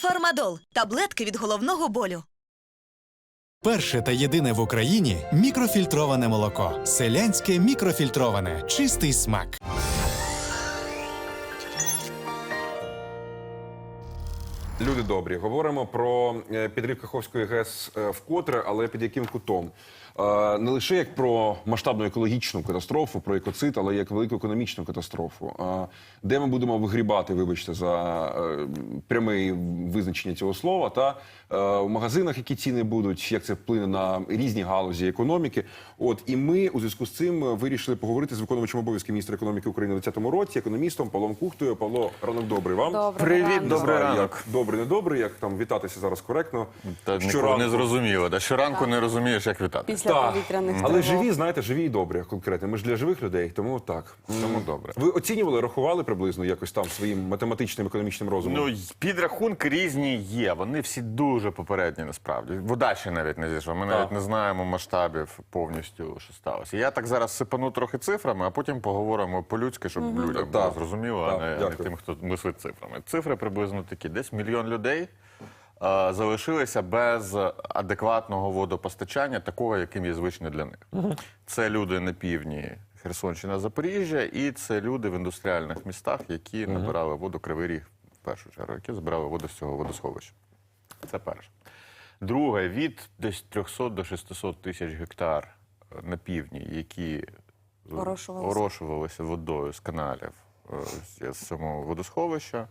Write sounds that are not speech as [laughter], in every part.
Фармадол таблетки від головного болю. Перше та єдине в Україні мікрофільтроване молоко. Селянське мікрофільтроване. Чистий смак. Люди добрі, говоримо про е, підрив Каховської ГЕС е, вкотре, але під яким кутом? Е, Не лише як про масштабну екологічну катастрофу, про екоцид, але як велику економічну катастрофу. Е, Де ми будемо вигрібати, вибачте, за е, пряме визначення цього слова, та в магазинах, які ціни будуть, як це вплине на різні галузі економіки. От і ми у зв'язку з цим вирішили поговорити з виконувачем обов'язків міністра економіки України у 2020 році, економістом Павлом Кухтою. Павло, ранок добрий вам. Доброго Привіт, ранку. Добрий ранок. Як добрий, не добрий, як там вітатися зараз коректно. Та Щоранку. не зрозуміло. Да? Щоранку не розумієш, як вітати. Після Так. повітряних Але тривог. живі, знаєте, живі і добрі, конкретно. Ми ж для живих людей, тому так. Тому добре. Ви оцінювали, рахували приблизно якось там своїм математичним економічним розумом? Ну, й- підрахунки різні є. Вони всі дуже попередні насправді. Вода ще навіть не зійшла. Ми навіть не знаємо масштабів повністю, що сталося. Я так зараз сипану трохи цифрами, а потім поговоримо по-людськи, щоб людям було зрозуміло, Так, а не, а не дякую. тим, хто мислить цифрами. Цифри приблизно такі: десь мільйон людей. Е, Залишилися без адекватного водопостачання, такого, яким є звичне для них. Це люди на півдні Херсонщина, Запоріжжя, і це люди в індустріальних містах, які набирали воду Кривий Ріг, в першу чергу, які збирали воду з цього водосховища. Це перше. Друге, від десь 300 до 600 тисяч гектар е, на півдні, які Орошувалися. орошувалися водою з каналів е, з з самого водосховища,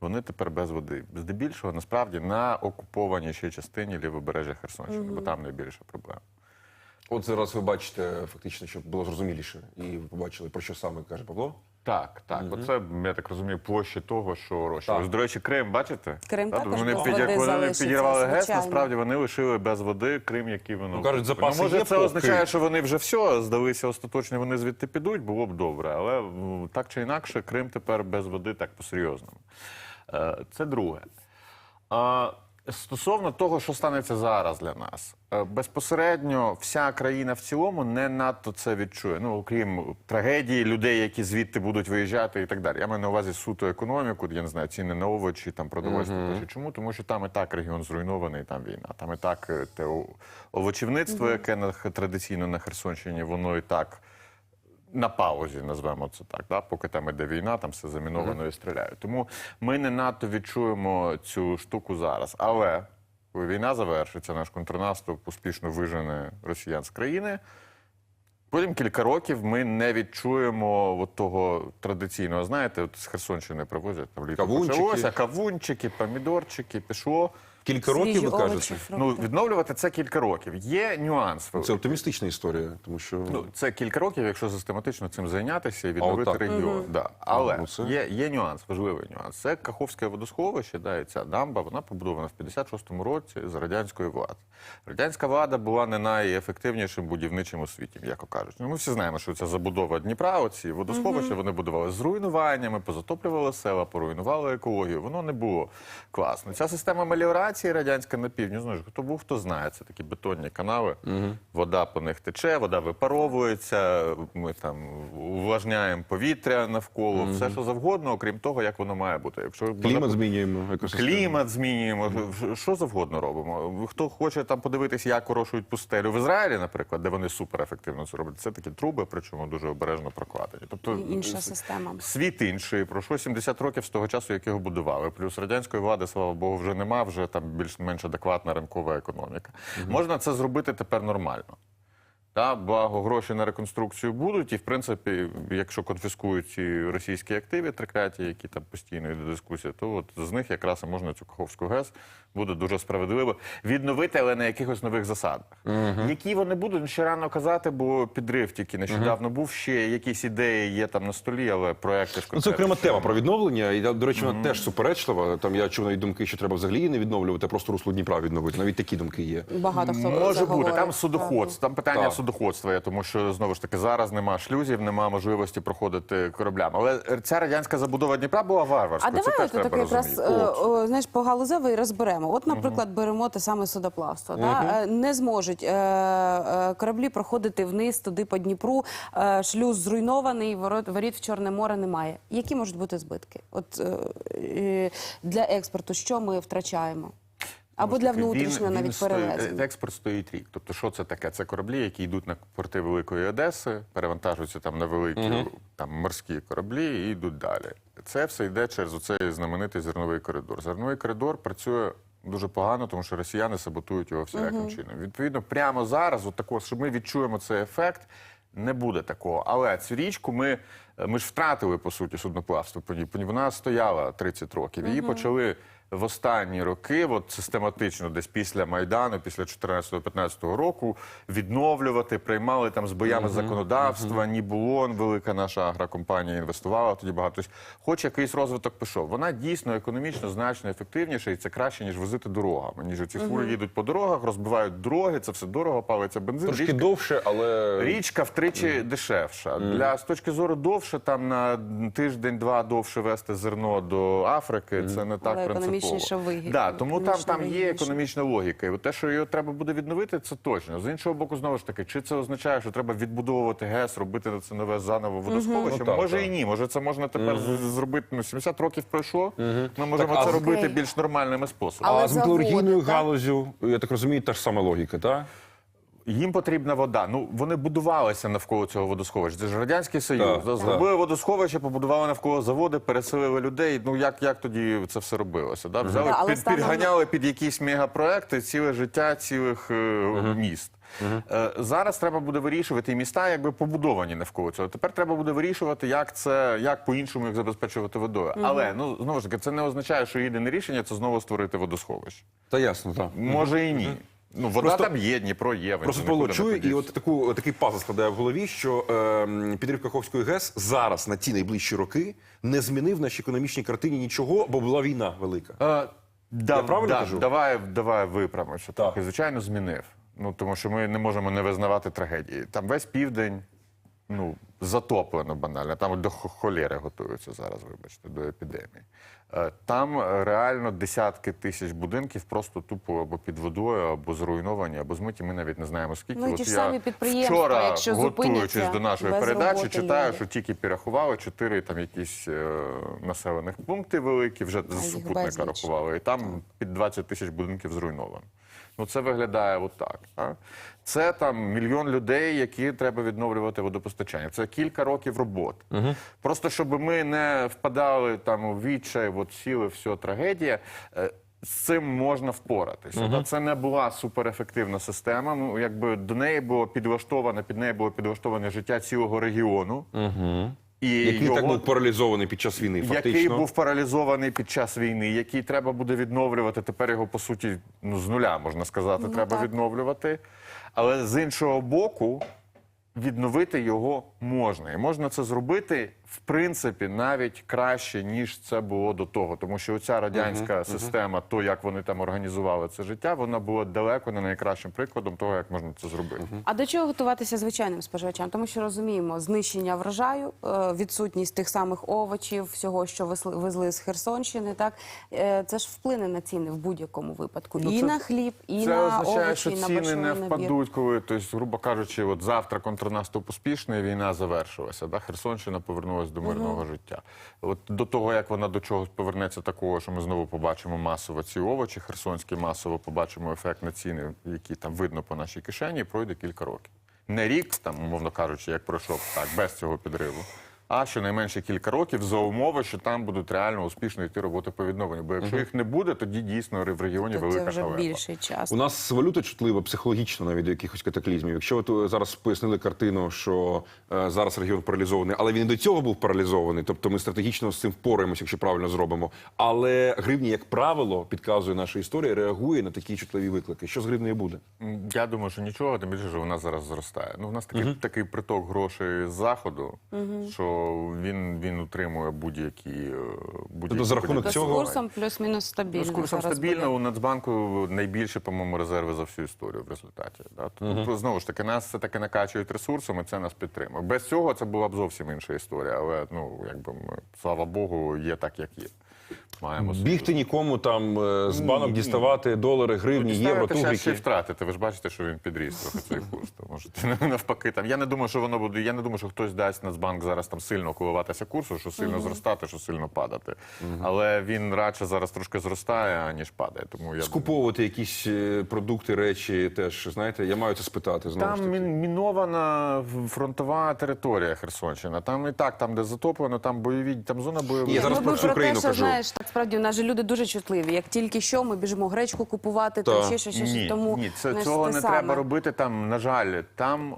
вони тепер без води. Здебільшого, насправді, на окупованій ще частині лівобережжя Херсонщини, бо там найбільша проблема. От зараз ви бачите, фактично, щоб було зрозуміліше, і ви побачили, про що саме каже Павло. Так, так. Оце, я так розумію, площа того, що орошувалось. Так. До речі, Крим, бачите? Крим Так, також вони, без під- води вони підірвали ГЕС, насправді вони лишили без води Крим, який воно. Ну, кажуть, запаси може, є, це поки. означає, що вони вже все, здалися остаточно, вони звідти підуть, було б добре. Але так чи інакше, Крим тепер без води так по-серйозному. Е, Це друге. Стосовно того, що станеться зараз для нас, Е, безпосередньо вся країна в цілому не надто це відчує. Ну окрім трагедії людей, які звідти будуть виїжджати, і так далі. Я маю на увазі суто економіку, я не знаю, ціни на овочі, там продовольство. тощо. Чому? Тому що там і так регіон зруйнований, там війна. Там і так е, те овочівництво, яке на Х- традиційно на Херсонщині, воно і так на паузі, назвемо це так, да? поки там іде війна, там все заміновано і стріляють. Тому ми не надто відчуємо цю штуку зараз. Але коли війна завершиться, наш контрнаступ успішно вижене росіян з країни. Потім кілька років ми не відчуємо от того традиційного. Знаєте, от з Херсонщини привозять там літо Кавунчики. почалося, кавунчики, помідорчики, пішло. Кілька років, Свіжі ви овочі, кажете? фрукти. Ну, відновлювати це кілька років. Є нюанс. Це оптимістична історія, тому що Ну, це кілька років, якщо систематично цим зайнятися і відновити отак. регіон. Да. Але Ну, це- є, є нюанс, важливий нюанс. Це Каховське водосховище, да, і ця дамба, вона побудована в 56-му році за радянської влади. Радянська влада була не найефективнішим будівничим у світі, м'яко кажучи. Ну, ми всі знаємо, що ця забудова Дніпра, оці водосховища, вони будували з руйнуваннями, позатоплювали села, поруйнували екологію. Воно не було класно. Ця система меліорації радянська на півдні, знаєш, хто був, хто знає. Це такі бетонні канави. Вода по них тече, вода випаровується. Ми там увлажняємо повітря навколо, все що завгодно, окрім того, як воно має бути. Якщо клімат змінюємо, екосистему. Клімат змінюємо, що завгодно робимо. Хто хоче там подивитися, як орошують пустелю в Ізраїлі, наприклад, де вони суперефективно це роблять. Це такі труби, причому дуже обережно прокладені. Тобто інша система. Світ інший, пройшло 70 років з того часу, як його будували. Плюс радянської влади, слава Богу, вже нема, вже там більш-менш адекватна ринкова економіка. Можна це зробити тепер нормально. Та благо гроші на реконструкцію будуть, і в принципі, якщо конфіскують ці російські активи трикляті, які там постійно йде дискусія, то от з них якраз і можна цю Каховську ГЕС буде дуже справедливо відновити, але на якихось нових засадах. Які вони будуть, ще рано казати, бо підрив тільки нещодавно був. Ще якісь ідеї є там на столі, але проекти ж Ну, це окрема тема про відновлення. І до речі, вона теж суперечлива. Там я чув навіть думки, що треба взагалі не відновлювати, а просто русло Дніпра відновити. Навіть такі думки є. Багато хто Може бути, говорить, там судоходство, там питання Так. Судоходства тому що знову ж таки зараз нема шлюзів, нема можливості проходити кораблям. Але ця радянська забудова Дніпра була А варварською. це давай теж треба якраз е, знаєш, по галузево розберемо. От, наприклад, беремо те саме судоплавство. Да? Е, Не зможуть е, е, кораблі проходити вниз туди по Дніпру. е, Шлюз зруйнований, ворот воріт в Чорне море немає. Які можуть бути збитки? От е, для експорту, що ми втрачаємо? Або для внутрішнього навіть стоїть- перевезення. Експорт стоїть рік. Тобто, що це таке? Це кораблі, які йдуть на порти Великої Одеси, перевантажуються там на великі там, морські кораблі і йдуть далі. Це все йде через оцей знаменитий зерновий коридор. Зерновий коридор працює. Дуже погано, тому що росіяни саботують його всіляким чином. Відповідно, прямо зараз, от такого, що ми відчуємо цей ефект, не буде такого. Але цю річку ми, ми ж втратили по суті судноплавство. Вона стояла 30 років. Її почали в останні роки, от систематично, десь після Майдану, після 14-15 року, відновлювати, приймали там з боями законодавства. Нібулон, велика наша агрокомпанія, інвестувала тоді багато. Тобто, хоч якийсь розвиток пішов. Вона дійсно економічно значно ефективніша, і це краще, ніж возити дорогами. Ніж ці фури їдуть по дорогах, розбивають дороги, це все дорого, палиться бензин. Трошки Річка- довше, але Річка втричі дешевша. Для з точки зору довше, там на тиждень-два довше вести зерно до Африки. Це не так принципово. Економічніше вигідно. Да, тому там, там є економічна логіка. І от те, що його треба буде відновити, це точно. З іншого боку, знову ж таки, чи це означає, що треба відбудовувати ГЕС, робити це нове заново водосховище? Ну, так, може так. і ні. Може, це можна тепер з- зробити. Ну, 70 років пройшло. Ми можемо Так, це а... робити більш нормальними способами. а з металургійною галузю, я так розумію, та ж сама логіка, так? Їм потрібна вода. Ну вони будувалися навколо цього водосховища. Це ж радянський союз. Так, да, так. Зробили водосховище, побудували навколо заводи, переселили людей. Ну як, як тоді це все робилося? Да? Взяли, Так, під, станом підганяли під якісь мегапроекти ціле життя цілих е, міст. Е, зараз треба буде вирішувати і міста, якби побудовані навколо цього. Тепер треба буде вирішувати, як це як по-іншому їх забезпечувати водою. Але ну знову ж таки, це не означає, що єдине рішення це знову створити водосховище. Та ясно, так. Може і ні. Ну вода Просто- там є, Дніпро є. Просто Павло чую, і от таку такий пазл складає в голові, що е, підрив Каховської ГЕС зараз на ті найближчі роки не змінив нашій економічній картині нічого, бо була війна велика. Е, да, Я правильно да, кажу? Давай, давай виправимося. Так. Так. Звичайно, змінив. Ну тому що ми не можемо не визнавати трагедії. Там весь південь ну, затоплено банально. Там до хо- холєри готуються зараз, вибачте, до епідемії. Е, Там реально десятки тисяч будинків просто тупо або під водою, або зруйновані, або змиті. Ми навіть не знаємо скільки. Ну, і От ті ж я самі підприємства, вчора, якщо готуючись до нашої без передачі, роботи читаю, люди. що тільки перерахували чотири там якісь е, населених пункти великі, вже з супутника безліч. рахували, і там під 20 тисяч будинків зруйновано. Ну це виглядає отак. А? Це там мільйон людей, які треба відновлювати водопостачання. Це кілька років роботи. Просто щоб ми не впадали там у відчай, от сіли, все, трагедія. е, З цим можна впоратися. Та Це не була суперефективна система. Ну, якби до неї було підлаштоване, під неї було підлаштоване життя цілого регіону. І Який його... так був паралізований під час війни, фактично. Який був паралізований під час війни, який треба буде відновлювати. Тепер його по суті ну з нуля можна сказати, Ну, треба так. відновлювати. Але з іншого боку, відновити його можна. І можна це зробити, в принципі, навіть краще, ніж це було до того. Тому що оця радянська система, то як вони там організували це життя, вона була далеко не найкращим прикладом того, як можна це зробити. А до чого готуватися звичайним споживачам? Тому що розуміємо, знищення врожаю, е, відсутність тих самих овочів, всього, що везли, з Херсонщини, так е, це ж вплине на ціни в будь-якому випадку. Ну, і це- на хліб, і Це на означає, овочі, що і на ціни борщовий не набір. впадуть, коли, тобто, грубо кажучи, от завтра контрнаступ успішний, війна завершилася. Да? Херсонщина повернулася до мирного життя. От до того, як вона до чогось повернеться такого, що ми знову побачимо масово ці овочі, херсонські масово побачимо ефект на ціни, які там видно по нашій кишені, пройде кілька років. Не рік, там, умовно кажучи, як пройшов так, без цього підриву. А щонайменше кілька років за умови, що там будуть реально успішно йти роботи по відновленню. Бо якщо їх не буде, тоді дійсно в регіоні То велика це вже халепа. більший час. У нас валюта чутлива психологічно навіть до якихось катаклізмів. Якщо от е, зараз пояснили картину, що е, зараз регіон паралізований, але він і до цього був паралізований, тобто ми стратегічно з цим впораємося, якщо правильно зробимо. Але гривні, як правило, підказує наша історія, реагує на такі чутливі виклики. Що з гривнею буде? М, Я думаю, що нічого, тим більше, що вона зараз зростає. Ну, в нас такий, такий приток грошей з заходу, що він, він утримує будь-які е, будь-які Тобто за рахунок цього з курсом плюс-мінус Ну, стабільно. з курсом стабільно буде. у Нацбанку найбільше, по-моєму, резерви за всю історію в результаті. Да? Тобто, знову ж таки, нас все таки накачують ресурсами, це нас підтримує. Без цього це була б зовсім інша історія. Але ну якби ми, слава Богу, є так, як є. Маємо собі. Бігти нікому там е, з банок ні. діставати долари, гривні, євро, Ставити ще, ще втратити. Ви ж бачите, що він підріс трохи цей курс. То можете [laughs] навпаки там. Я не думаю, що воно буде. Я не думаю, що хтось дасть Нацбанк зараз там сильно коливатися курсу, що сильно зростати, що сильно падати. Але він радше зараз трошки зростає, аніж падає. Тому я Скуповувати якісь е, продукти, речі теж, знаєте, я маю це спитати знову ж таки. мінована фронтова територія Херсонщина. Там і так, там, де затоплено, там бойові, там зона бойових. Я зараз Ну, про Україну кажу. Знаєш, справді у нас же люди дуже чутливі. Як тільки що, ми біжимо гречку купувати, то там ще щось, щось. Ні, Тому ні, це, знаєш, цього те не саме. треба робити. Там, на жаль, там. е,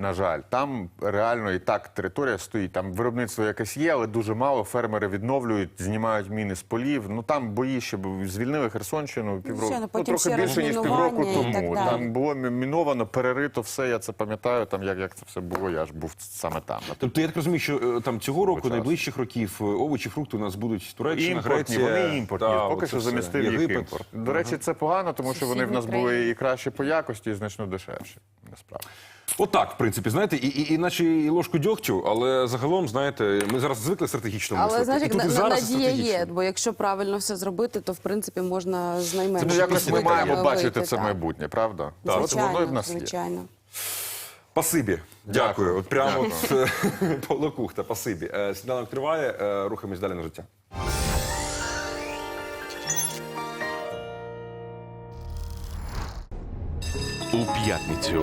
На жаль, там реально і так територія стоїть. Там виробництво якесь є, але дуже мало. Фермери відновлюють, знімають міни з полів. Ну там бої ще звільнили Херсонщину півроку. звичайно, Ну, трохи більше ніж півроку тому. Там було міновано, перерито все. Я це пам'ятаю. Там як, як це все було. Я ж був саме там. Тобто я так розумію, що е, там цього року, часу. найближчих років, е, овочі, фрукти у нас будуть Туреччина, Імпортні, Греція. вони імпортні. та, Поки що замістив їх імпорт. До речі, це погано, тому що вони в нас були і краще по якості, і значно дешевші. Насправді. Отак, в принципі, знаєте, і, і, і наче і ложку дьогтю, але загалом, знаєте, ми зараз звикли стратегічно Але мислити. знаєш, і як тут на- і на- зараз надія є, бо якщо правильно все зробити, то в принципі можна з Це найменших ну, якось ми маємо бачити це так. майбутнє, правда? От Звичайно, воно і в нас є. звичайно. Пасибі. Дякую. Дякую. От прямо Дякую. от, [laughs] Павло Кухта, пасибі. Е, Сніданок триває, е, рухаємось далі на життя. у п'ятницю.